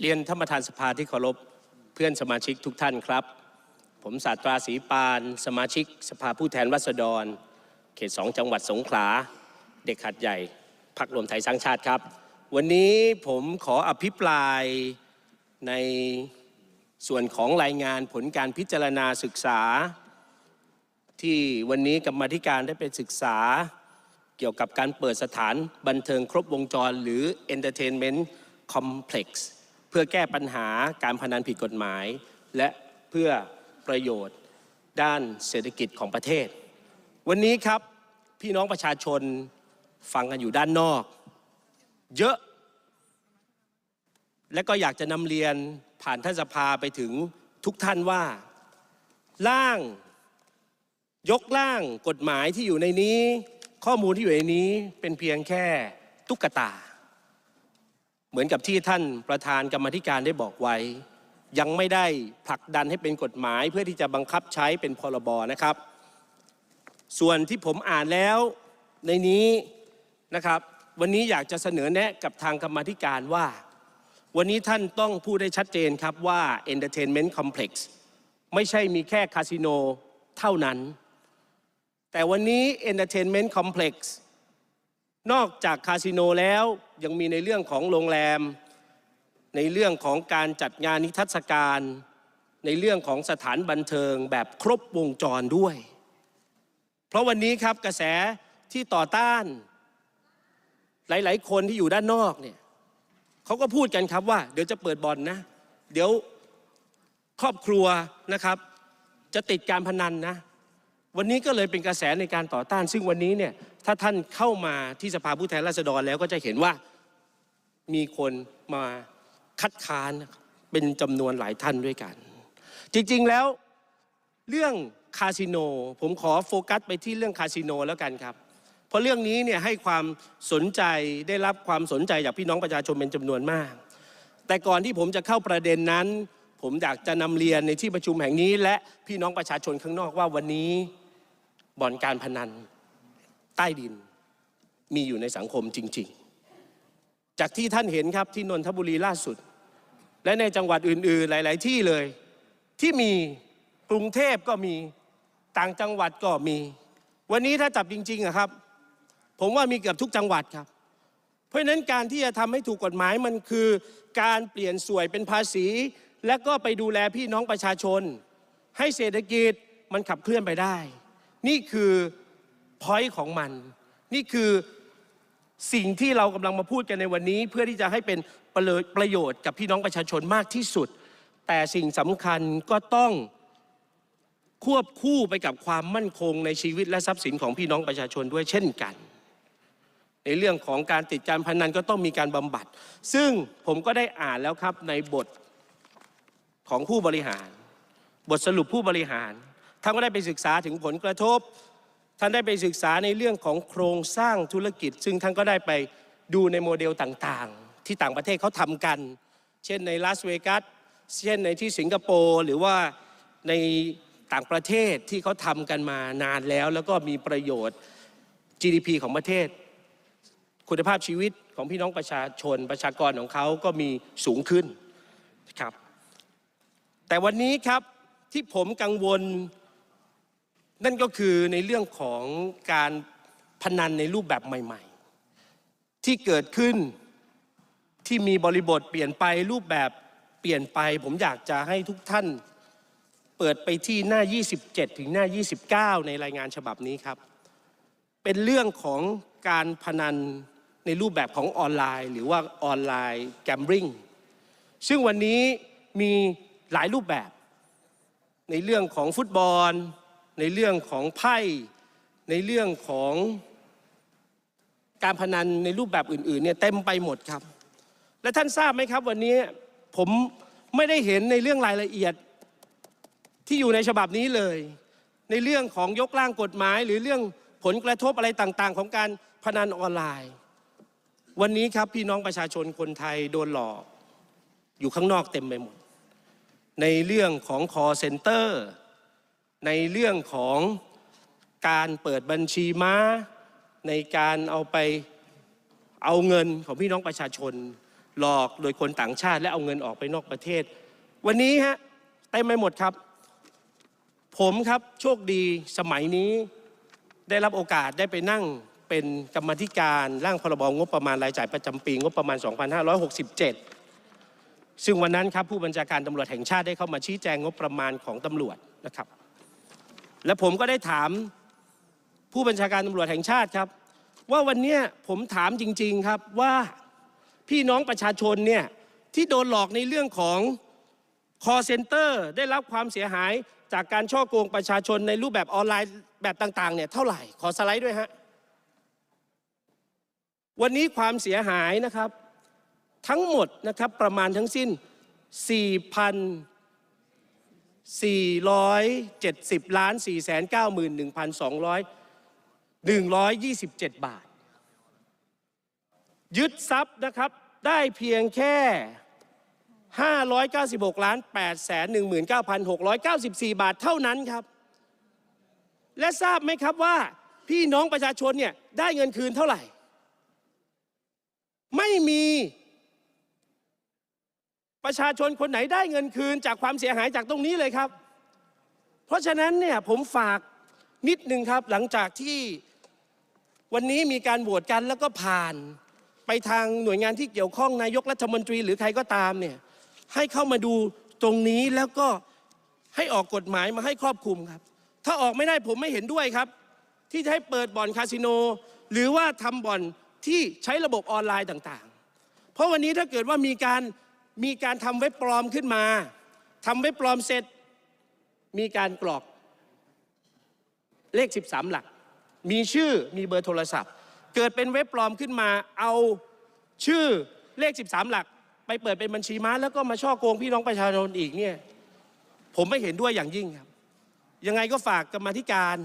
เรียนท่านประธานสภาที่เคารพเพื่อนสมาชิกทุกท่านครับ ผมศาสตราศรีปาน สมาชิก สภาผู้แทนราษฎร เขตสองจังหวัดสงขลา เด็กขัดใหญ่พักรวมไทยสร้างชาติครับ วันนี้ผมขออภิปรายในส่วนของรายงานผลการพิจารณาศึกษา ที่วันนี้กรรมธิการได้ไปศึกษา เกี่ยวกับการเปิดสถานบันเทิงครบวงจรหรือ Entertainment Complex เพื่อแก้ปัญหาการพนันผิดกฎหมาย และเพื่อประโยชน์ด้านเศรษฐกิจของประเทศ วันนี้ครับพี่น้องประชาชนฟังกันอยู่ด้านนอก เยอะ และก็อยากจะนำเรียนผ่านท่านสภาไปถึงทุกท่านว่า ร่าง ยกร่างกฎหมายที่อยู่ในนี้ ข้อมูลที่อยู่ในนี้เป็นเพียงแค่ตุ๊กตา เหมือนกับที่ท่านประธานกรรมธิการได้บอกไว้ ยังไม่ได้ผลักดันให้เป็นกฎหมายเพื่อที่จะบังคับใช้เป็นพรบนะครับ ส่วนที่ผมอ่านแล้วในนี้นะครับ วันนี้อยากจะเสนอแนะกับทางกรรมธิการว่า วันนี้ท่านต้องพูดได้ชัดเจนครับว่า Entertainment Complex ไม่ใช่มีแค่คาสิโนเท่านั้น แต่วันนี้ Entertainment Complex นอกจากคาสิโนแล้วยังมีในเรื่องของโรงแรม ในเรื่องของการจัดงานนิทรรศการ ในเรื่องของสถานบันเทิงแบบครบวงจรด้วย เพราะวันนี้ครับกระแสที่ต่อต้าน หลาย ๆ คนที่อยู่ด้านนอกเนี่ยเขาก็พูดกันครับว่า เดี๋ยวจะเปิดบอลนะเดี๋ยวครอบครัวนะครับ จะติดการพนันนะ วันนี้ก็เลยเป็นกระแสในการต่อต้าน ซึ่งวันนี้เนี่ยถ้าท่านเข้ามาที่สภาผู้แทนราษฎรแล้วก็จะเห็นว่ามีคนมาคัดค้านเป็นจำนวนหลายท่านด้วยกัน จริงๆแล้วเรื่องคาสิโน ผมขอโฟกัสไปที่เรื่องคาสิโนแล้วกันครับ เพราะเรื่องนี้เนี่ยให้ความสนใจได้รับความสนใจจากพี่น้องประชาชนเป็นจำนวนมาก แต่ก่อนที่ผมจะเข้าประเด็นนั้น ผมอยากจะนำเรียนในที่ประชุมแห่งนี้ และพี่น้องประชาชนข้างนอกว่าวันนี้ บ่อนการพนัน ใต้ดินมีอยู่ในสังคมจริง ๆ จากที่ท่านเห็นครับที่นนทบุรีล่าสุด และในจังหวัดอื่นๆ หลาย ๆ ที่เลย ที่มีกรุงเทพก็มีต่างจังหวัดก็มี วันนี้ถ้าจับจริงๆอะครับ ผมว่ามีเกือบทุกจังหวัดครับ เพราะฉะนั้นการที่จะทำให้ถูกกฎหมายมันคือการเปลี่ยนสวยเป็นภาษี และก็ไปดูแลพี่น้องประชาชน ให้เศรษฐกิจมันขับเคลื่อนไปได้ นี่คือพอยต์ของมัน นี่คือสิ่งที่เรากำลังมาพูดกันในวันนี้ เพื่อที่จะให้เป็นประโยชน์กับพี่น้องประชาชนมากที่สุด แต่สิ่งสำคัญก็ต้องควบคู่ไปกับความมั่นคงในชีวิตและทรัพย์สินของพี่น้องประชาชนด้วยเช่นกัน ในเรื่องของการติดการพนันก็ต้องมีการบำบัด ซึ่งผมก็ได้อ่านแล้วครับในบทของผู้บริหาร บทสรุปผู้บริหาร ท่านก็ได้ไปศึกษาถึงผลกระทบ ท่านได้ไปศึกษาในเรื่องของโครงสร้างธุรกิจ ซึ่งท่านก็ได้ไปดูในโมเดลต่างๆ ที่ต่างประเทศเขาทำกัน เช่นในลาสเวกัสเช่นในที่สิงคโปร์หรือว่าในต่างประเทศที่เขาทำกันมานานแล้ว แล้วก็มีประโยชน์ GDP ของประเทศ คุณภาพชีวิตของพี่น้องประชาชนประชากรของเขาก็มีสูงขึ้นครับ แต่วันนี้ครับที่ผมกังวล นั่นก็คือในเรื่องของการพนันในรูปแบบใหม่ ๆ ที่เกิดขึ้นที่มีบริบทเปลี่ยนไปรูปแบบเปลี่ยนไป ผมอยากจะให้ทุกท่านเปิดไปที่หน้า 27 ถึงหน้า 29 ในรายงานฉบับนี้ครับ เป็นเรื่องของการพนันในรูปแบบของออนไลน์ หรือว่าออนไลน์แกมบริงซึ่งวันนี้มีหลายรูปแบบ ในเรื่องของฟุตบอล ในเรื่องของไพ่ในเรื่องของการพนันในรูปแบบอื่นๆเนี่ยเต็มไปหมดครับ และท่านทราบไหมครับวันนี้ผมไม่ได้เห็นในเรื่องรายละเอียดที่อยู่ในฉบับนี้เลย ในเรื่องของยกร่างกฎหมาย หรือเรื่องผลกระทบอะไรต่างๆ ของการพนันออนไลน์ วันนี้ครับพี่น้องประชาชนคนไทยโดนหลอกอยู่ข้างนอกเต็มไปหมด ในเรื่องของ call center ในเรื่องของการเปิดบัญชีม้า ในการเอาไปเอาเงินของพี่น้องประชาชน หลอกโดยคนต่างชาติ และเอาเงินออกไปนอกประเทศ วันนี้ฮะเต็มไปหมดครับ ผมครับโชคดีสมัยนี้ได้รับโอกาสได้ไปนั่งเป็นกรรมธิการร่างพรบงบประมาณรายจ่ายประจำปีงบประมาณ 2567 ซึ่งวันนั้นครับผู้บัญชาการตำรวจแห่งชาติได้เข้ามาชี้แจงงบประมาณของตำรวจนะครับ และผมก็ได้ถามผู้บัญชาการตำรวจแห่งชาติครับ ว่าวันนี้ผมถามจริง ๆครับว่าพี่น้องประชาชนเนี่ยที่โดนหลอกในเรื่องของ call center ได้รับความเสียหายจากการช่อโกงประชาชนในรูปแบบออนไลน์แบบต่างๆเนี่ยเท่าไหร่ขอสไลด์ด้วยฮะวันนี้ความเสียหายนะครับ ทั้งหมดนะครับประมาณทั้งสิ้น 470ล้าน491,200 127 บาท ยึดทรัพย์นะครับได้เพียงแค่ 596ล้าน8 19,694 บาทเท่านั้นครับ และทราบไหมครับว่าพี่น้องประชาชนเนี่ยได้เงินคืนเท่าไหร่ ไม่มี ประชาชนคนไหนได้เงินคืนจากความเสียหายจากตรงนี้เลยครับ เพราะฉะนั้นเนี่ยผมฝากนิดนึงครับหลังจากที่วันนี้มีการโหวตกันแล้วก็ผ่านไปทางหน่วยงานที่เกี่ยวข้องนายกรัฐมนตรีหรือใครก็ตามเนี่ยให้เข้ามาดูตรงนี้แล้วก็ให้ออกกฎหมายมาให้ครอบคลุมครับ ถ้าออกไม่ได้ผมไม่เห็นด้วยครับ ที่จะให้เปิดบ่อนคาสิโน หรือว่าทำบ่อนที่ใช้ระบบออนไลน์ต่างๆ เพราะวันนี้ถ้าเกิดว่ามีการ มีการทำเว็บปลอมขึ้นมาทำเว็บปลอมเสร็จ มีการกรอกเลข 13 หลัก มีชื่อมีเบอร์โทรศัพท์ เกิดเป็นเว็บปลอมขึ้นมา เอาชื่อเลข 13 หลัก ไปเปิดเป็นบัญชีม้า แล้วก็มาช่อโกงพี่น้องประชาชนอีกเนี่ยผมไม่เห็นด้วยอย่างยิ่งครับ ยังไงก็ฝากกรรมธิการ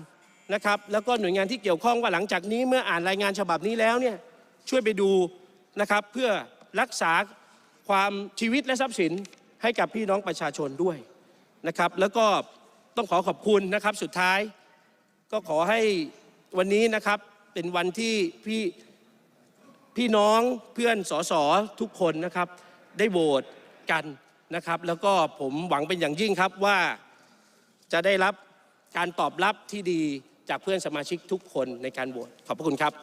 นะครับ แล้วก็หน่วยงานที่เกี่ยวข้องว่าหลังจากนี้เมื่ออ่านรายงานฉบับนี้แล้วเนี่ยช่วยไปดูนะครับเพื่อรักษา ความชีวิตและทรัพย์สินให้กับพี่น้องประชาชนด้วยนะครับ แล้วก็ต้องขอขอบคุณนะครับสุดท้าย ก็ขอให้วันนี้นะครับเป็นวันที่พี่พี่น้องเพื่อนสสทุกคนนะครับ ได้โหวตกันนะครับ แล้วก็ผมหวังเป็นอย่างยิ่งครับว่าจะได้รับการตอบรับที่ดีจากเพื่อนสมาชิกทุกคนในการโหวตขอบพระคุณครับ